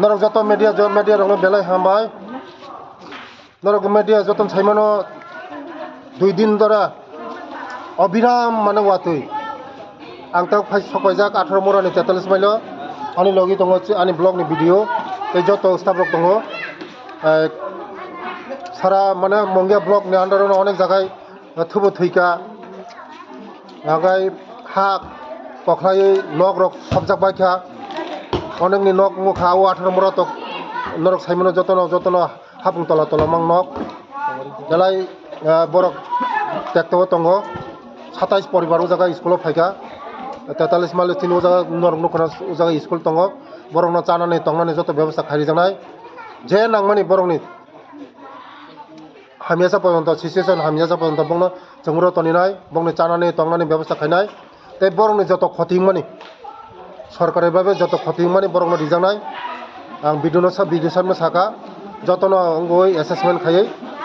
নরক যত মিডিয়া জন মিডিয়া রকম বেলায় হামবাই নরক মিডিয়া যতন সাইমানো দুই দিন ধরে অবিরাম মানে ওয়াতুই আং তাও ফাই সকাইজাক আঠারো মরানি তেতাল্লিশ মাইল আনি লগি দङ আনি ব্লগনি ভিডিও এই যত স্থাপক দङ সারা মানে মঙ্গিয়া ব্লগনি আন্ডারও অনেক জায়গায় থুবো থৈকা আগাই হাক কখলাই লগ রক সব জায়গায় অনেকনি নক মুখা ও আঠারো মরত নরক সাইমন যতন যতন হাপুং তলা তলা, মাং নক জেলাই বরক টেক্টব তঙ্গ। সাতাইশ পরিবার ও জায়গা স্কুলও ফাইকা। তেতাল্লিশ মাইল তিন ও জায়গা নরক নখরা ও জায়গা স্কুল তঙ্গ। বরকনো চানানি তংনানি যত ব্যবস্থা খাইজানাই যে নাংমানি বরকনি হামিয়াসা পর্যন্ত, সিচুয়েশন হামিয়াসা পর্যন্ত, বংনো জংর তনিনাই বংনি চানানি তংনানি ব্যবস্থা খাইনাই তাই বরকনি যত ক্ষতি মানে সরকারিভাবে যত ক্ষতি মানে বরং রিজার্ভ নাই। আং বিডিও বিডিও সাহেবনো সাকা যতন ওই এসেসমেন্ট খাইয়ে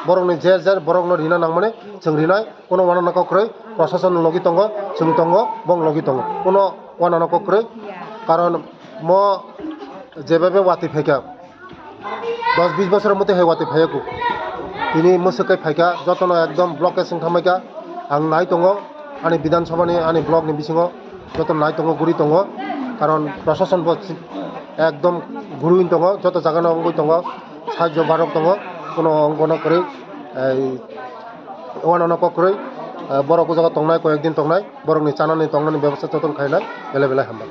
বরং জের জের বরং রিনা নাং মানে जों রিনাই কোনো ওয়ানানাকো ক্রৈ প্রশাসন লগি তঙ্গ जों তঙ্গ বং লগি তঙ্গ কোনো ওয়ানানাকো ক্রৈ কারণ ম যেভাবে ওয়াতি ফাইকা, দশ বিশ বছরের মধ্যে হে ওয়াতি ফাইয়াকু। তিনি মোসকে ফাইকা যতন একদম ব্লকে সিংখামাইকা আং নাই তঙ্গ আনি বিধানসভানি আনি ব্লকনি বিসিङাव যতন নাই তঙ্গ গুড়ি তঙ্গ কারণ প্রশাসন একদম গুরুইন দঙ যত জাগান অঙ্গ দঙ সাহায্য বারক দঙ কোনো অঙ্গ না নকরি ওয়ান অনকরই বড় কোথাও জায়গা তংনায়, কয়েকদিন তংনায়, বরং চানানি তংনানি ব্যবস্থা যতন খাইনায় বেলা বেলা হামলা।